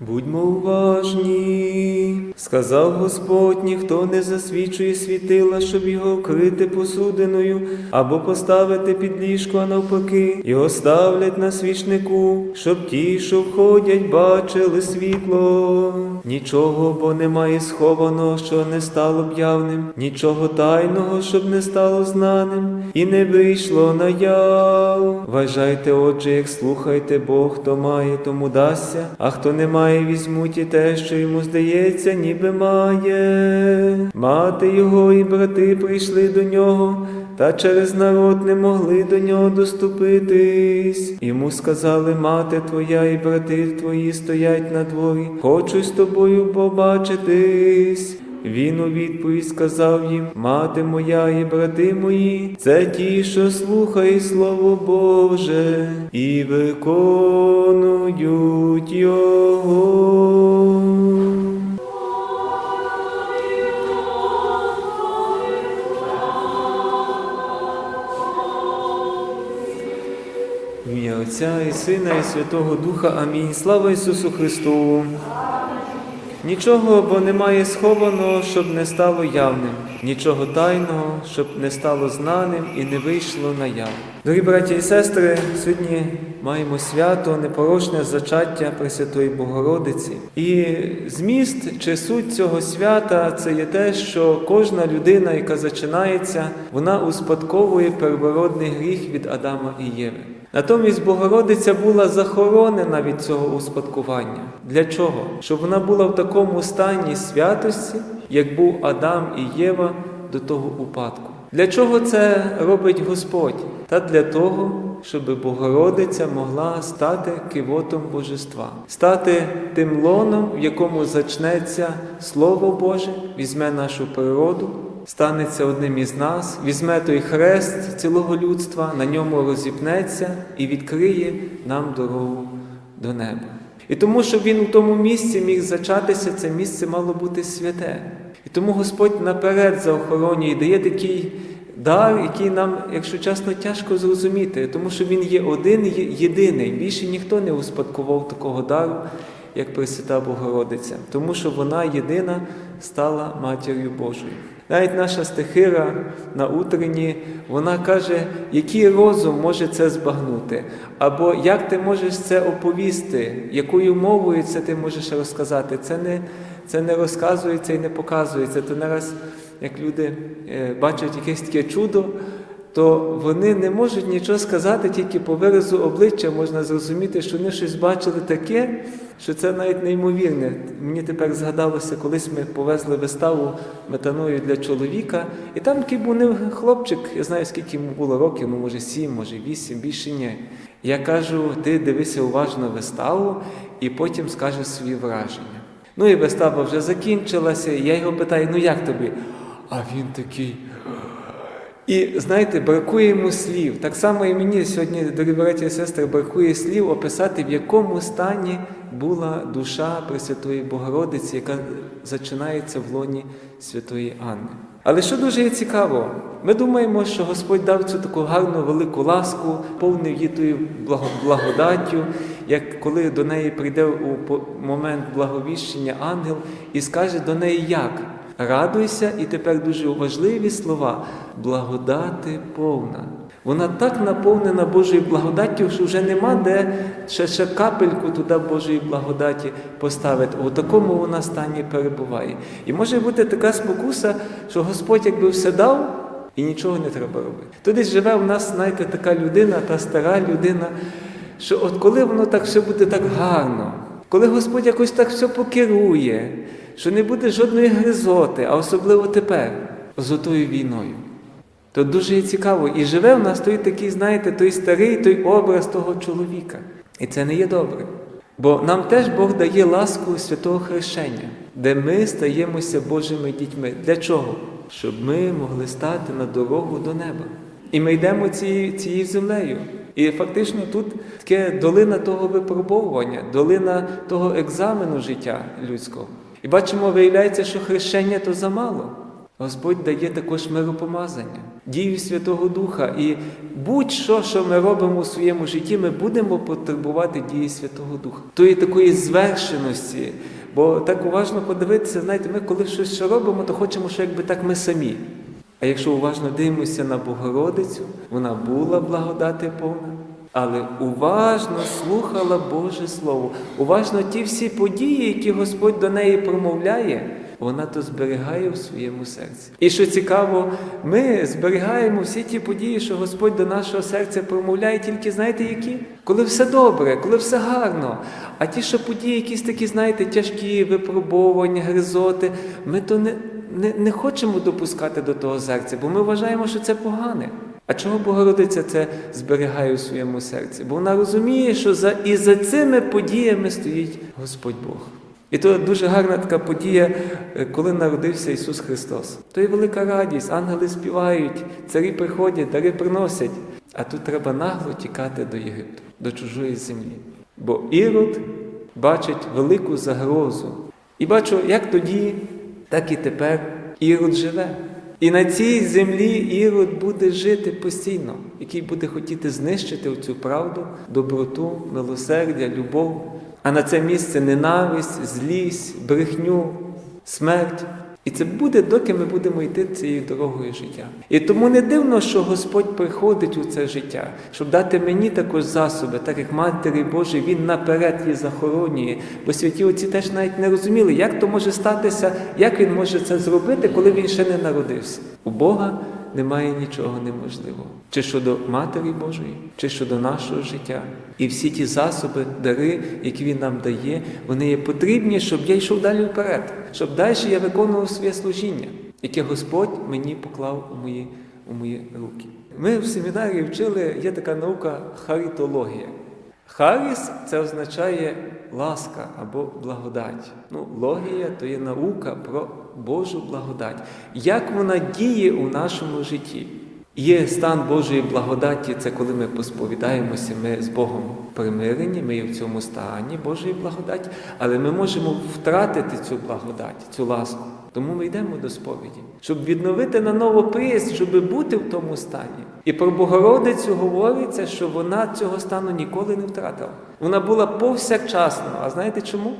Будьмо уважні, сказав Господь, ніхто не засвічує світила, щоб його вкрити посудиною, або поставити під ліжко, а навпаки, його ставлять на свічнику, щоб ті, що входять, бачили світло. Нічого, бо немає схованого, що не стало б явним, нічого тайного, щоб не стало знаним, і не вийшло наяв. Вважайте, отже, як слухайте, Бог, хто має, тому дасться, а хто не має, візьмуть і те, що йому здається, ніби має. Мати його і брати прийшли до нього. Та через народ не могли до нього доступитись. Йому сказали, мати твоя і брати твої стоять на дворі, хочу з тобою побачитись. Він у відповідь сказав їм, мати моя і брати мої, це ті, що слухають Слово Боже і виконують його. Отця і Сина, і Святого Духа. Амінь. Слава Ісусу Христу! Нічого, бо немає схованого, щоб не стало явним, нічого тайного, щоб не стало знаним і не вийшло наяв. Дорогі браті і сестри, сьогодні маємо свято, непорочне зачаття Пресвятої Богородиці. І зміст чи суть цього свята це є те, що кожна людина, яка зачинається, вона успадковує первородний гріх від Адама і Єви. Натомість Богородиця була захоронена від цього успадкування. Для чого? Щоб вона була в такому стані святості, як був Адам і Єва до того упадку. Для чого це робить Господь? Та для того, щоб Богородиця могла стати кивотом Божества, стати тим лоном, в якому зачнеться Слово Боже, візьме нашу природу, станеться одним із нас, візьме той хрест цілого людства, на ньому розіпнеться і відкриє нам дорогу до неба. І тому, щоб він у тому місці міг зачатися, це місце мало бути святе. І тому Господь наперед заохоронює і дає такий дар, який нам, якщо чесно, тяжко зрозуміти, тому що він є один, єдиний. Більше ніхто не успадкував такого дару, як Пресвята Богородиця, тому що вона єдина стала матір'ю Божою. Навіть наша стихира на утренні, вона каже, який розум може це збагнути, або як ти можеш це оповісти, якою мовою це ти можеш розказати. Це не, це не розказується і не показується. То нараз, як люди е, бачать якесь таке чудо, то вони не можуть нічого сказати, тільки по виразу обличчя можна зрозуміти, що вони щось бачили таке, що це навіть неймовірне. Мені тепер згадалося, колись ми повезли виставу метаною для чоловіка, і там такий був хлопчик, я знаю, скільки йому було років, ну може сім, може вісім, більше ні. Я кажу, ти дивися уважно виставу і потім скажеш свої враження. Ну і вистава вже закінчилася, і я його питаю, ну як тобі? А він такий. І знаєте, бракує йому слів. Так само і мені сьогодні, дорогі браті і сестри, бракує слів описати, в якому стані була душа Пресвятої Богородиці, яка зачинається в лоні Святої Анни. Але що дуже є цікаво, ми думаємо, що Господь дав цю таку гарну велику ласку, повнив її тою благодаттю, як коли до неї прийде у момент благовіщення ангел і скаже до неї як? Радуйся, і тепер дуже важливі слова благодати повна. Вона так наповнена Божою благодаттю, що вже нема де ще, ще капельку туди Божої благодаті поставити. У такому вона стані перебуває. І може бути така спокуса, що Господь якби все дав і нічого не треба робити. Десь живе в нас, знаєте, така людина, та стара людина, що от коли воно так все буде так гарно, коли Господь якось так все покерує, що не буде жодної гризоти, а особливо тепер, з отою війною. То дуже є цікаво. І живе в нас той такий, знаєте, той старий, той образ того чоловіка. І це не є добре. Бо нам теж Бог дає ласку святого хрещення, де ми стаємося Божими дітьми. Для чого? Щоб ми могли стати на дорогу до неба. І ми йдемо цією, цією землею. І фактично тут таке долина того випробовування, долина того екзамену життя людського. І бачимо, виявляється, що хрещення то замало. Господь дає також миропомазання. дію Святого Духа. І будь-що, що ми робимо у своєму житті, ми будемо потребувати дії Святого Духа, тої такої звершеності. Бо так уважно подивитися, знаєте, ми коли щось робимо, то хочемо, що якби так ми самі. А якщо уважно дивимося на Богородицю, вона була благодати повна, але уважно слухала Боже Слово, уважно ті всі події, які Господь до неї промовляє, вона то зберігає в своєму серці. І що цікаво, ми зберігаємо всі ті події, що Господь до нашого серця промовляє, тільки знаєте які? Коли все добре, коли все гарно. А ті, що події, якісь такі, знаєте, тяжкі випробування, гризоти, ми то не, не, не хочемо допускати до того серця, бо ми вважаємо, що це погане. А чого Богородиця це зберігає у своєму серці? Бо вона розуміє, що за, і за цими подіями стоїть Господь Бог. І то дуже гарна така подія, е, коли народився Ісус Христос. То є велика радість, ангели співають, царі приходять, дари приносять. А тут треба нагло тікати до Єгипту, до чужої землі. Бо Ірод бачить велику загрозу. І бачу, як тоді, так і тепер Ірод живе. І на цій землі Ірод буде жити постійно, який буде хотіти знищити цю правду, доброту, милосердя, любов. А на це місце ненависть, злість, брехню, смерть. І це буде, доки ми будемо йти цією дорогою життя. І тому не дивно, що Господь приходить у це життя, щоб дати мені також засоби, так як Матері Божій, Він наперед її захоронює. Бо святі отці теж навіть не розуміли, як то може статися, як він може це зробити, коли він ще не народився. У Бога немає нічого неможливого. Чи щодо Матері Божої, чи щодо нашого життя. І всі ті засоби, дари, які Він нам дає, вони є потрібні, щоб я йшов далі вперед, щоб далі я виконував своє служіння, яке Господь мені поклав у мої, у мої руки. Ми в семінарі вчили, є така наука харитологія. Харіс це означає ласка або благодать. Ну, логія то є наука про Божу благодать. Як вона діє у нашому житті? Є стан Божої благодаті, це коли ми посповідаємося, ми з Богом примирені, ми є в цьому стані Божої благодаті, але ми можемо втратити цю благодать, цю ласку. Тому ми йдемо до сповіді, щоб відновити на ново приїзд, щоб бути в тому стані. І про Богородицю говориться, що вона цього стану ніколи не втратила. Вона була повсякчасно. А знаєте чому?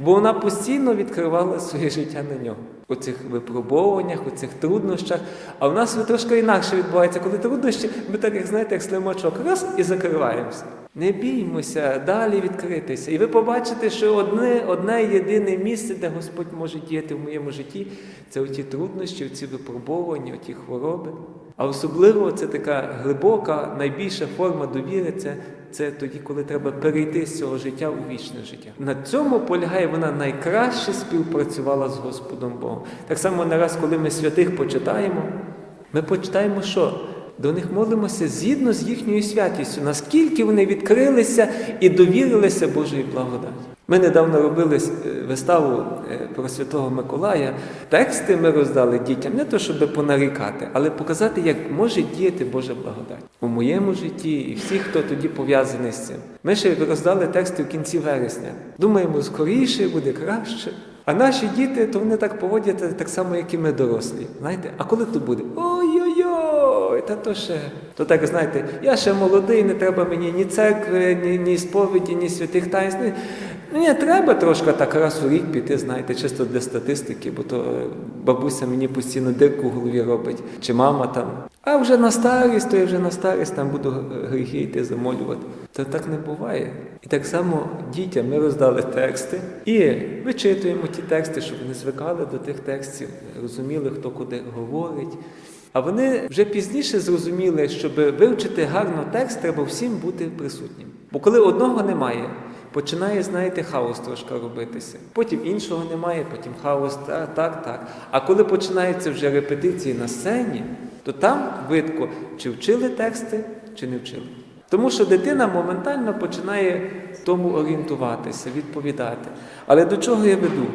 Бо вона постійно відкривала своє життя на нього. У цих випробуваннях, у цих труднощах. А в нас трошки інакше відбувається, коли труднощі, ми так, як знаєте, як слимачок, раз і закриваємося. Не біймося далі відкритися. І ви побачите, що одне, одне єдине місце, де Господь може діяти в моєму житті, це оті труднощі, оці випробовування, оті хвороби. А особливо це така глибока, найбільша форма довіри це, це тоді, коли треба перейти з цього життя у вічне життя. На цьому полягає вона найкраще співпрацювала з Господом Богом. Так само не раз, коли ми святих почитаємо, ми почитаємо, що до них молимося згідно з їхньою святістю, наскільки вони відкрилися і довірилися Божої благодаті. Ми недавно робили е, виставу е, про Святого Миколая. Тексти ми роздали дітям не то, щоб понарікати, але показати, як може діяти Божа благодать у моєму житті і всіх, хто тоді пов'язаний з цим. Ми ще роздали тексти в кінці вересня. Думаємо, скоріше буде краще. А наші діти, то вони так поводяться так само, як і ми дорослі. Знаєте, а коли то буде? Ой-ой-ой, та то ще. То так, знаєте, я ще молодий, не треба мені ні церкви, ні, ні сповіді, ні святих таїнств. Мені треба трошки так раз у рік піти, знаєте, чисто для статистики, бо то е, бабуся мені постійно дирку в голові робить, чи мама там. А вже на старість, то я вже на старість там буду гріхи йти замолювати. Та так не буває. І так само дітям ми роздали тексти і вичитуємо ті тексти, щоб вони звикали до тих текстів, розуміли, хто куди говорить. А вони вже пізніше зрозуміли, щоб вивчити гарно текст, треба всім бути присутнім. Бо коли одного немає, починає, знаєте, хаос трошки робитися. Потім іншого немає, потім хаос, так, так, так. А коли починаються вже репетиції на сцені, то там видко, чи вчили тексти, чи не вчили. Тому що дитина моментально починає тому орієнтуватися, відповідати. Але до чого я веду?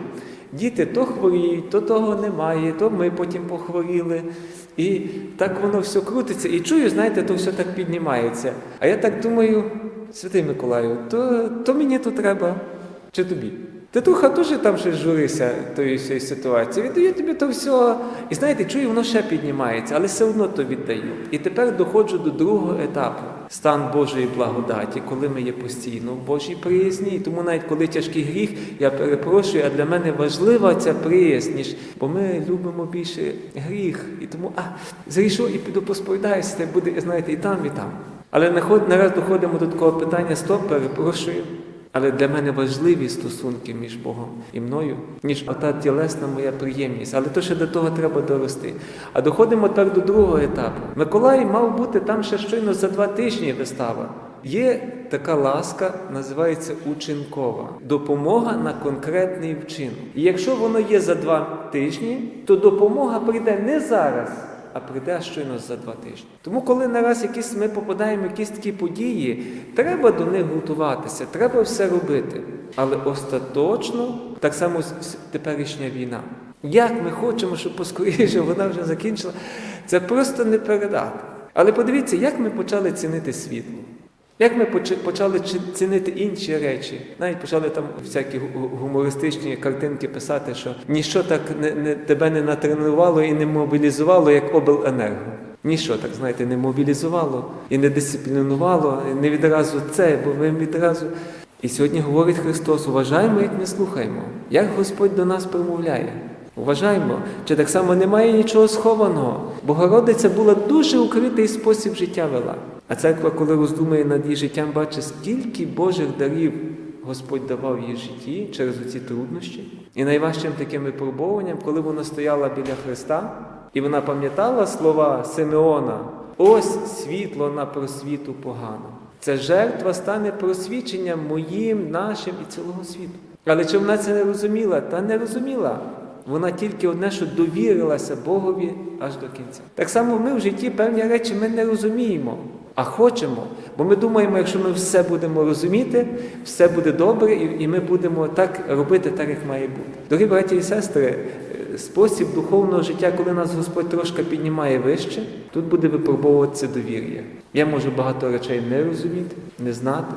Діти то хворіють, то того немає, то ми потім похворіли. І так воно все крутиться. І чую, знаєте, то все так піднімається. А я так думаю, святий Миколаю, то, то мені то треба, чи тобі? Титуха теж там щось журився тої всієї ситуації. Віддаю тобі то все. І знаєте, чую, воно ще піднімається, але все одно то віддаю. І тепер доходжу до другого етапу стан Божої благодаті, коли ми є постійно в Божій приязні. І тому навіть коли тяжкий гріх, я перепрошую, а для мене важлива ця приязнь, ніж, бо ми любимо більше гріх. І тому а, зрішу і піду посповідаюся, буде, знаєте, і там, і там. Але нараз доходимо до такого питання: стоп, перепрошую. Але для мене важливі стосунки між Богом і мною, ніж ота тілесна моя приємність. Але то ще до того треба дорости. А доходимо так до другого етапу. Миколай мав бути там ще щойно за два тижні вистава. Є така ласка, називається учинкова допомога на конкретний вчинок. І якщо воно є за два тижні, то допомога прийде не зараз а прийде щойно за два тижні. Тому, коли нараз якісь ми попадаємо в якісь такі події, треба до них готуватися, треба все робити. Але остаточно так само теперішня війна. Як ми хочемо, щоб поскоріше вона вже закінчила, це просто не передати. Але подивіться, як ми почали цінити світло. Як ми почали цінити інші речі, навіть почали там всякі гумористичні картинки писати, що ніщо так не, не тебе не натренувало і не мобілізувало, як обленерго. Ніщо так, знаєте, не мобілізувало і не дисциплінувало, і не відразу це, бо ми відразу. І сьогодні говорить Христос: уважаємо, як ми слухаємо, як Господь до нас промовляє. Уважаємо, чи так само немає нічого схованого. Богородиця була дуже укритий спосіб життя вела. А церква, коли роздумує над її життям, бачить, скільки Божих дарів Господь давав її житті через оці труднощі. І найважчим таким випробуванням, коли вона стояла біля Христа, і вона пам'ятала слова Симеона: ось світло на просвіту погано. Ця жертва стане просвіченням моїм, нашим і цілого світу. Але чи вона це не розуміла? Та не розуміла. Вона тільки одне, що довірилася Богові аж до кінця. Так само ми в житті певні речі ми не розуміємо, а хочемо. Бо ми думаємо, якщо ми все будемо розуміти, все буде добре, і, ми будемо так робити, так як має бути. Дорогі браті і сестри, е, спосіб духовного життя, коли нас Господь трошки піднімає вище, тут буде випробовуватися довір'я. Я можу багато речей не розуміти, не знати.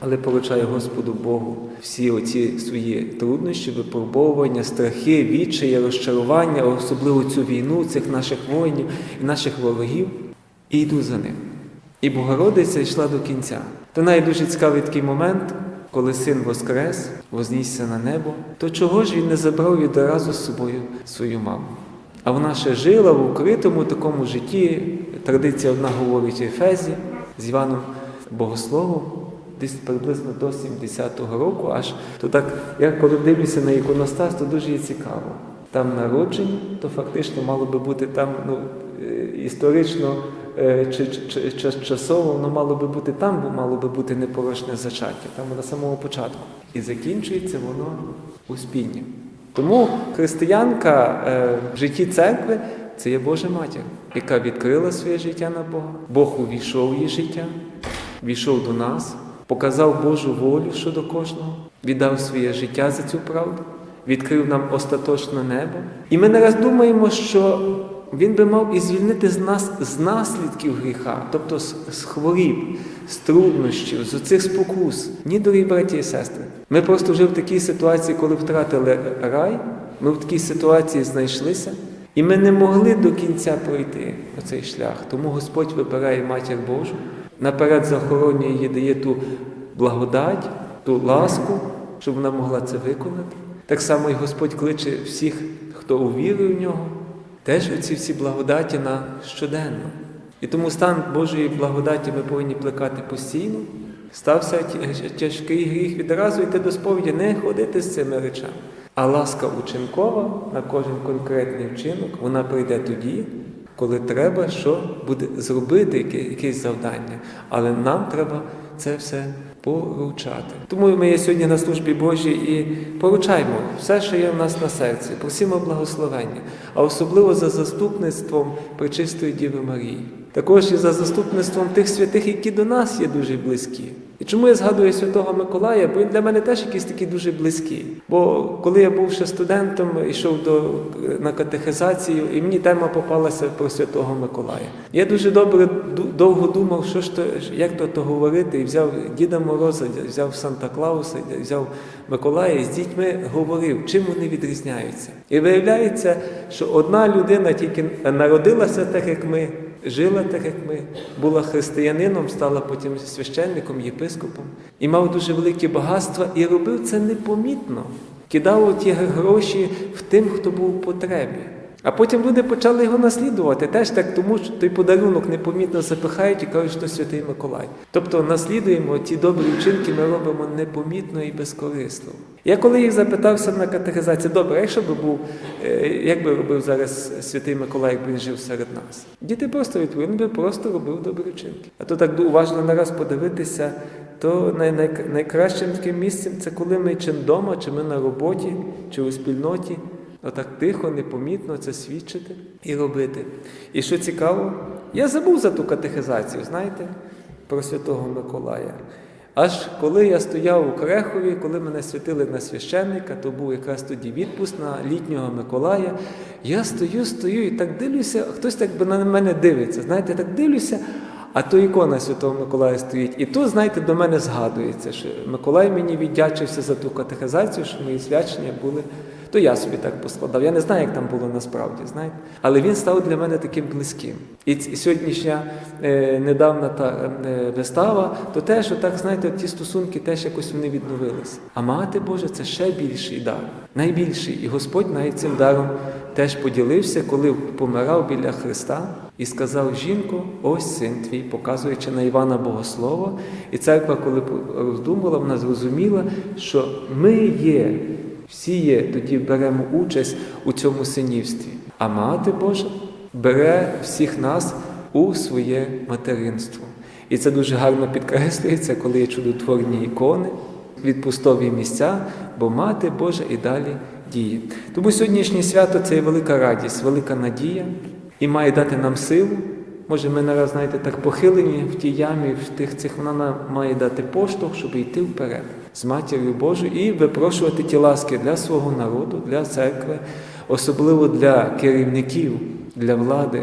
Але поручаю Господу Богу всі оці свої труднощі, випробовування, страхи, відчаї, розчарування, особливо цю війну, цих наших воїнів і наших ворогів, і йду за ним. І Богородиця йшла до кінця. Та навіть дуже цікавий такий момент, коли син воскрес, вознісся на небо, то чого ж він не забрав відразу з собою свою маму? А вона ще жила в укритому такому житті. Традиція одна говорить в Ефезі з Іваном Богословом, десь приблизно до 70-го року, аж то так, я коли дивлюся на іконостас, то дуже є цікаво. Там народження, то фактично мало би бути там ну, е, історично чи, чи, чи часово, воно мало би бути там, бо мало би бути непорочне зачаття, там на самого початку. І закінчується воно успінням. Тому християнка е, в житті церкви це є Божа матір, яка відкрила своє життя на Бога. Бог увійшов в її життя, війшов до нас, показав Божу волю щодо кожного, віддав своє життя за цю правду, відкрив нам остаточне небо. І ми не раз думаємо, що він би мав і звільнити з нас з наслідків гріха, тобто з, хворіб, з труднощів, з оцих спокус. Ні, дорогі браті і сестри. Ми просто вже в такій ситуації, коли втратили рай, ми в такій ситуації знайшлися, і ми не могли до кінця пройти оцей шлях. Тому Господь вибирає матір Божу, наперед захоронює її, дає ту благодать, ту ласку, щоб вона могла це виконати. Так само і Господь кличе всіх, хто увірує в нього, теж оці всі благодаті на щоденно. І тому стан Божої благодаті ми повинні плекати постійно. Стався тяжкий гріх, відразу йти до сповіді, не ходити з цими речами. А ласка учинкова на кожен конкретний вчинок, вона прийде тоді, коли треба, що буде зробити якесь завдання. Але нам треба це все поручати. Тому ми є сьогодні на службі Божій і поручаємо все, що є в нас на серці, просимо благословення, а особливо за заступництвом Пречистої Діви Марії. Також і за заступництвом тих святих, які до нас є дуже близькі. І чому я згадую Святого Миколая? Бо він для мене теж якийсь такий дуже близький. Бо коли я був ще студентом, йшов до, на катехизацію, і мені тема попалася про Святого Миколая. Я дуже добре довго думав, що ж то, як то, то говорити, і взяв Діда Мороза, взяв Санта Клауса, взяв Миколая і з дітьми говорив, чим вони відрізняються. І виявляється, що одна людина тільки народилася так, як ми, жила так, як ми, була християнином, стала потім священником, єпископом, і мав дуже великі багатства, і робив це непомітно. Кидав ті гроші в тим, хто був в потребі. А потім люди почали його наслідувати. Теж так, тому що той подарунок непомітно запихають і кажуть, що Святий Миколай. Тобто наслідуємо ті добрі вчинки, ми робимо непомітно і безкорисно. Я коли їх запитався на катехизації, добре, якщо би був, е, як би робив зараз Святий Миколай, якби він жив серед нас? Діти просто відповіли, він би просто робив добрі вчинки. А то так уважно нараз подивитися, то най, най, найкращим таким місцем це коли ми чи вдома, чи ми на роботі, чи у спільноті. Отак тихо, непомітно це свідчити і робити. І що цікаво, я забув за ту катехизацію, знаєте, про Святого Миколая. Аж коли я стояв у Крехові, коли мене святили на священника, то був якраз тоді відпуск на літнього Миколая. Я стою, стою і так дивлюся, хтось так би на мене дивиться. Знаєте, так дивлюся, а то ікона Святого Миколая стоїть. І тут, знаєте, до мене згадується, що Миколай мені віддячився за ту катехизацію, що мої свячення були. То я собі так поскладав. Я не знаю, як там було насправді, знаєте. Але він став для мене таким близьким. І сьогоднішня е, недавна та е, вистава, то теж, отак, знаєте, ті стосунки теж якось вони відновилися. А мати Божа це ще більший дар, найбільший. І Господь навіть цим даром теж поділився, коли помирав біля Христа і сказав: жінко, ось син твій, показуючи на Івана Богослова. І церква, коли роздумувала, вона зрозуміла, що ми є. Всі є, тоді беремо участь у цьому синівстві. А мати Божа бере всіх нас у своє материнство. І це дуже гарно підкреслюється, коли є чудотворні ікони, відпустові місця, бо мати Божа і далі діє. Тому сьогоднішнє свято це є велика радість, велика надія і має дати нам силу. Може, ми нараз, знаєте, так похилені в тій ямі, в тих цих вона має дати поштовх, щоб йти вперед з матір'ю Божою і випрошувати ті ласки для свого народу, для церкви, особливо для керівників, для влади,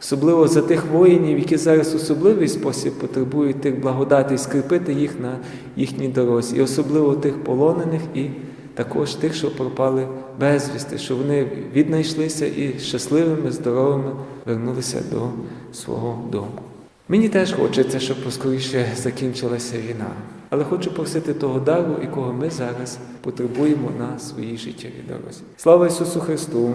особливо за тих воїнів, які зараз особливий спосіб потребують тих благодатей, скріпити їх на їхній дорозі, і особливо тих полонених і також тих, що пропали безвісти, що вони віднайшлися і щасливими, здоровими вернулися до свого дому. Мені теж хочеться, щоб поскоріше закінчилася війна. Але хочу просити того дару, якого ми зараз потребуємо на своїй життєвій дорозі. Слава Ісусу Христу!